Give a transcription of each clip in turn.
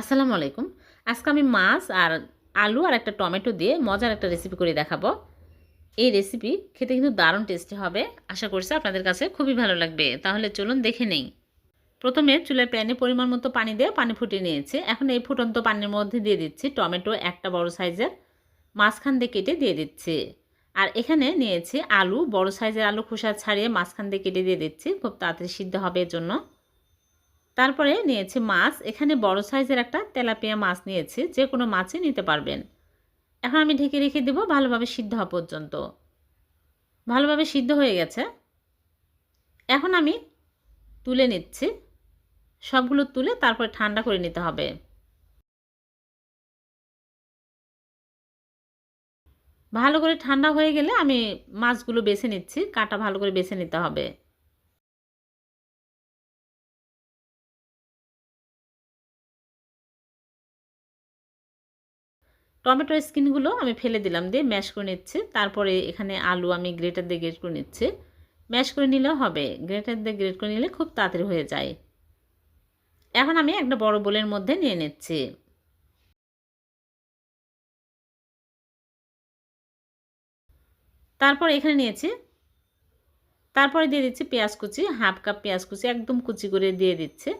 আসসালামু আলাইকুম। আজকে আমি মাছ আর আলু আর একটা টমেটো দিয়ে মজার একটা রেসিপি করে দেখাবো। এই রেসিপি খেতে কিন্তু দারুণ টেস্টি হবে। আশা করছি আপনাদের কাছে খুবই ভালো লাগবে। তাহলে চলুন দেখে নেই। প্রথমে চুলার প্যানে পরিমাণ মতো পানি দিয়ে পানি ফুটিয়ে নিয়েছি। এখন এই ফুটন্ত পানির মধ্যে দিয়ে দিচ্ছি টমেটো একটা বড় সাইজের মাঝখান দিয়ে কেটে দিয়ে দিচ্ছি। আর এখানে নিয়েছি আলু, বড় সাইজের আলু খোসা ছাড়িয়ে মাঝখান দিয়ে কেটে দিয়ে দিচ্ছি। খুব তাড়াতাড়ি সিদ্ধ হবে এর জন্য। তারপরে নিয়েছি মাছ। এখানে বড় সাইজের একটা তেলাপিয়া মাছ নিয়েছি, যে কোনো মাছই নিতে পারবেন। এখন আমি ঢেকে রেখে দেবো ভালোভাবে সিদ্ধ হওয়া পর্যন্ত। ভালোভাবে সিদ্ধ হয়ে গেছে। এখন আমি তুলে নিচ্ছি। সবগুলো তুলে তারপরে ঠান্ডা করে নিতে হবে। ভালো করে ঠান্ডা হয়ে গেলে আমি মাছগুলো বেছে নিচ্ছি, কাটা ভালো করে বেছে নিতে হবে। টমেটোর স্কিনগুলো আমি ফেলে দিলাম, দিয়ে ম্যাশ করে নিচ্ছি। তারপরে এখানে আলু আমি গ্রেটার দিয়ে গ্রেট করে নিচ্ছি। ম্যাশ করে নিলেও হবে, গ্রেটার দিয়ে গ্রেট করে নিলে খুব তাড়াতাড়ি হয়ে যায়। এখন আমি একটা বড় বোলের মধ্যে নিয়ে নিচ্ছি। তারপর এখানে নিয়েছি, তারপরে দিয়ে দিচ্ছি পেঁয়াজ কুচি, হাফ কাপ পেঁয়াজ কুচি, একদম কুচি করে দিয়ে দিচ্ছে।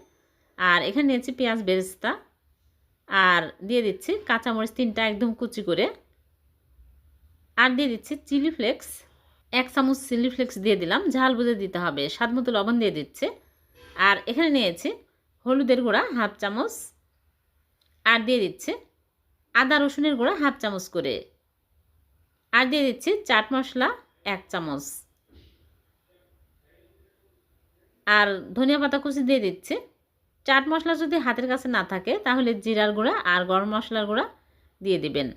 আর এখানে নিয়েছি পেঁয়াজ বেরেস্তা। আর দিয়ে দিচ্ছি কাঁচামরিচ তিনটা একদম কুচি করে। আর দিয়ে দিচ্ছি চিলি ফ্লেক্স। এক চামচ চিলি ফ্লেক্স দিয়ে দিলাম, ঝাল বুঝে দিতে হবে। স্বাদ মতো লবণ দিয়ে দিচ্ছে। আর এখানে নিয়েছি হলুদের গুঁড়া হাফ চামচ। আর দিয়ে দিচ্ছে আদা রসুনের গুঁড়া হাফ চামচ করে। আর দিয়ে দিচ্ছি চাট মশলা এক চামচ। আর ধনিয়া পাতা কুচি দিয়ে দিচ্ছে চাট মশলা যদি হাতের কাছে না থাকে, তাহলে জিরার গুঁড়া আর গরম মশলার গুঁড়া দিয়ে দিবেন।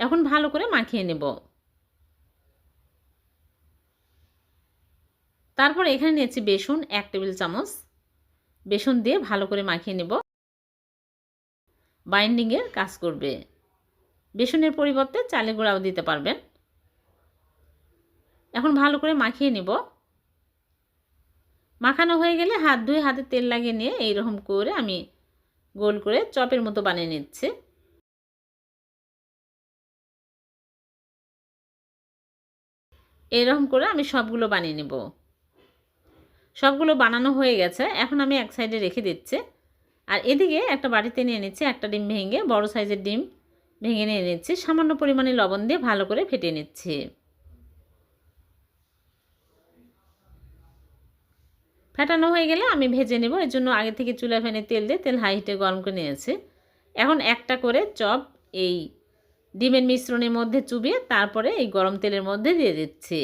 এখন ভালো করে মাখিয়ে নেব। তারপর এখানে নিয়েছি বেসন এক টেবিল চামচ। বেসন দিয়ে ভালো করে মাখিয়ে নেব। বাইন্ডিংয়ের কাজ করবে। বেসনের পরিবর্তে চালের গুঁড়াও দিতে পারবেন। এখন ভালো করে মাখিয়ে নেব। মাখানো হয়ে গেলে হাত ধুয়ে হাতে তেল লাগিয়ে নিয়ে এইরকম করে আমি গোল করে চপের মতো বানিয়ে নিচ্ছি। এরকম করে আমি সবগুলো বানিয়ে নেব। সবগুলো বানানো হয়ে গেছে, এখন আমি এক সাইডে রেখে দিচ্ছি। আর এদিকে একটা বাড়িতে নিয়ে নিচ্ছি, একটা ডিম ভেঙে বড় সাইজের ডিম ভেঙে নিয়ে নিচ্ছি। সামান্য পরিমাণে লবণ দিয়ে ভালো করে ফেটে নিচ্ছি। ফেটানো হয়ে গেলে আমি ভেজে নেব। এর জন্য আগে থেকে চুলা ফ্যানে তেল দিয়ে তেল হাই হিটে গরম করে নিয়েছি। এখন একটা করে চপ এই ডিমের মিশ্রণের মধ্যে চুবিয়ে তারপরে এই গরম তেলের মধ্যে দিয়ে দিচ্ছি।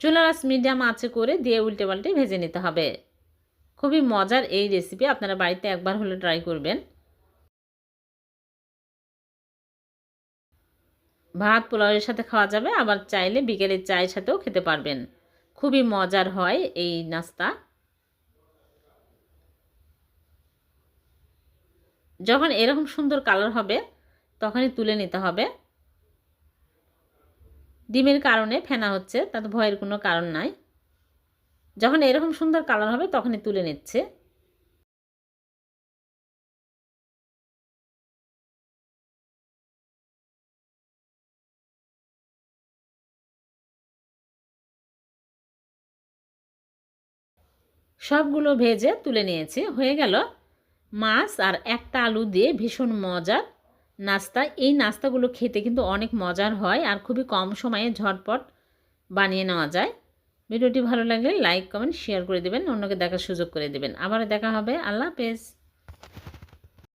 চুলার আস মিডিয়াম আঁচে করে দিয়ে উল্টে পাল্টে ভেজে নিতে হবে। খুবই মজার এই রেসিপি আপনারা বাড়িতে একবার হলে ট্রাই করবেন। ভাত, পোলাওয়ের সাথে খাওয়া যাবে। আবার চাইলে বিকেলের চায়ের সাথেও খেতে পারবেন। খুবই মজার হয় এই নাস্তা। যখন এরকম সুন্দর কালার হবে, তখনই তুলে নিতে হবে। ডিমের কারণে ফেনা হচ্ছে, তাতে ভয়ের কোনো কারণ নাই। যখন এরকম সুন্দর কালার হবে, তখনই তুলে নিচ্ছে। সবগুলো ভেজে তুলে নিয়েছি। হয়ে গেল মাছ আর একটা আলু দিয়ে ভীষণ মজার নাস্তা। এই নাস্তাগুলো খেতে কিন্তু অনেক মজার হয় আর খুবই কম সময়ে ঝটপট বানিয়ে নেওয়া যায়। ভিডিওটি ভালো লাগলে লাইক, কমেন্ট, শেয়ার করে দেবেন। অন্যকে দেখার সুযোগ করে দেবেন। আবার দেখা হবে। আল্লাহ হাফেজ।